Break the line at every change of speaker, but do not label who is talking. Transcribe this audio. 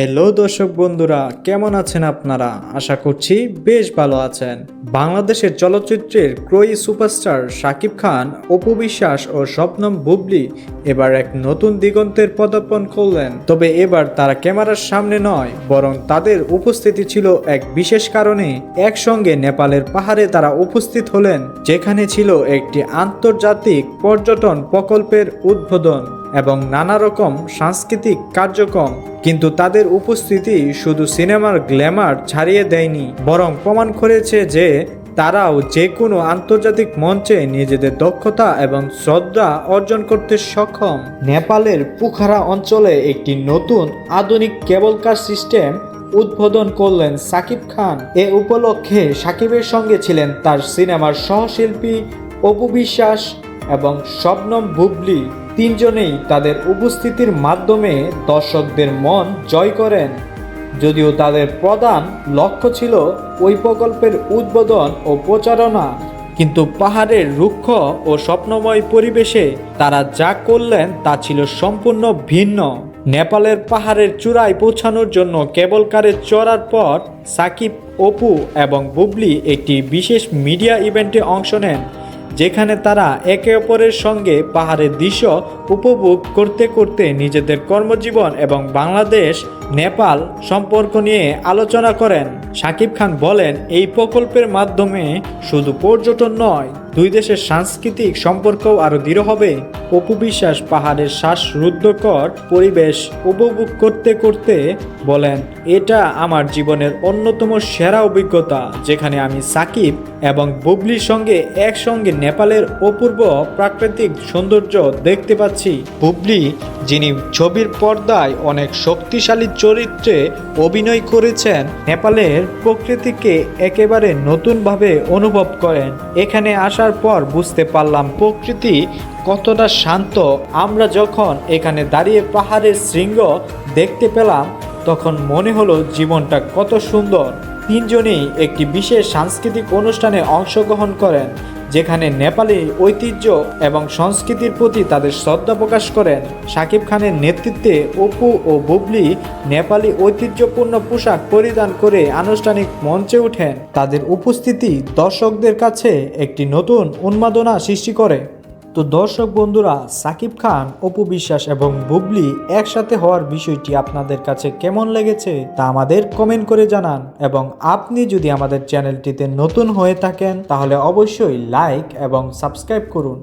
Hello দর্শক বন্ধুরা, কেমন আছেন আপনারা? আশা করছি বেশ ভালো আছেন। বাংলাদেশের চলচ্চিত্রের ক্রয়ী সুপারস্টার শাকিব খান, অপু বিশ্বাস ও স্বপ্নম বুবলি এবার এক নতুন দিগন্তের পদার্পণ করলেন। তবে এবার তারা ক্যামেরার সামনে নয়, বরং তাদের উপস্থিতি ছিল এক বিশেষ কারণে। একসঙ্গে নেপালের পাহাড়ে তারা উপস্থিত হলেন, যেখানে ছিল একটি আন্তর্জাতিক পর্যটন প্রকল্পের উদ্বোধন। এবং নানা রকম সাংস্কৃতিক কার্যক্রম, কিন্তু তাদের উপস্থিতি শুধু সিনেমার গ্ল্যামার ছাড়িয়ে দেয়নি, বরং প্রমাণ করেছে যে তারাও যে কোনো আন্তর্জাতিক মঞ্চে নিজেদের দক্ষতা এবং শ্রদ্ধা অর্জন করতে সক্ষম। নেপালের পুখারা অঞ্চলে একটি নতুন আধুনিক কেবল কার সিস্টেম উদ্বোধন করলেন সাকিব খান। এ উপলক্ষে সাকিবের সঙ্গে ছিলেন তার সিনেমার সহশিল্পী অপু বিশ্বাস এবং শবনম বুবলি। তিনজনেই তাদের উপস্থিতির মাধ্যমে দর্শকদের মন জয় করেন। যদিও তাদের প্রধান লক্ষ্য ছিল ওই প্রকল্পের উদ্বোধন ও প্রচারণা, কিন্তু পাহাড়ের রুক্ষ ও স্বপ্নময় পরিবেশে তারা যা করলেন তা ছিল সম্পূর্ণ ভিন্ন। নেপালের পাহাড়ের চূড়ায় পৌঁছানোর জন্য কেবল কারে চড়ার পর সাকিব, অপু এবং বুবলি একটি বিশেষ মিডিয়া ইভেন্টে অংশ নেন। যেখানে তারা একে অপরের সঙ্গে পাহাড়ের দৃশ্য উপভোগ করতে করতে নিজেদের কর্মজীবন এবং বাংলাদেশ নেপাল সম্পর্ক নিয়ে আলোচনা করেন। সাকিব খান বলেন, এই প্রকল্পের মাধ্যমে শুধু পর্যটন নয়, দুই দেশের সাংস্কৃতিক সম্পর্কও আরও দৃঢ় হবে। অপু বিশ্বাস পাহাড়ের শ্বাসরুদ্ধকর পরিবেশ উপভোগ করতে করতে বলেন, এটা আমার জীবনের অন্যতম সেরা অভিজ্ঞতা, যেখানে আমি সাকিব এবং বুবলির সঙ্গে একসঙ্গে নেপালের অপূর্ব প্রাকৃতিক সৌন্দর্য দেখতে পাচ্ছি। বুবলি, যিনি ছবির পর্দায় অনেক শক্তিশালী চরিত্রে অভিনয় করেছেন, নেপালের প্রকৃতিকে একেবারে নতুনভাবে অনুভব করেন। এখানে আসার পর বুঝতে পারলাম প্রকৃতি কতটা শান্ত। আমরা যখন এখানে দাঁড়িয়ে পাহাড়ের শৃঙ্গ দেখতে পেলাম, তখন মনে হলো জীবনটা কত সুন্দর। তিনজনেই একটি বিশেষ সাংস্কৃতিক অনুষ্ঠানে অংশগ্রহণ করেন। যেখানে নেপালি ঐতিহ্য এবং সংস্কৃতির প্রতি তাদের শ্রদ্ধা প্রকাশ করেন। শাকিব খানের নেতৃত্বে অপু ও বুবলি নেপালি ঐতিহ্যপূর্ণ পোশাক পরিধান করে আনুষ্ঠানিক মঞ্চে ওঠেন। তাদের উপস্থিতি দর্শকদের কাছে একটি নতুন উন্মাদনা সৃষ্টি করে। তো দর্শক বন্ধুরা, সাকিব খান, অপু বিশ্বাস এবং বুবলি একসাথে হওয়ার বিষয়টি আপনাদের কাছে কেমন লেগেছে তা আমাদের কমেন্ট করে জানান এবং আপনি যদি আমাদের চ্যানেলটিতে নতুন হয়ে থাকেন, তাহলে অবশ্যই লাইক এবং সাবস্ক্রাইব করুন।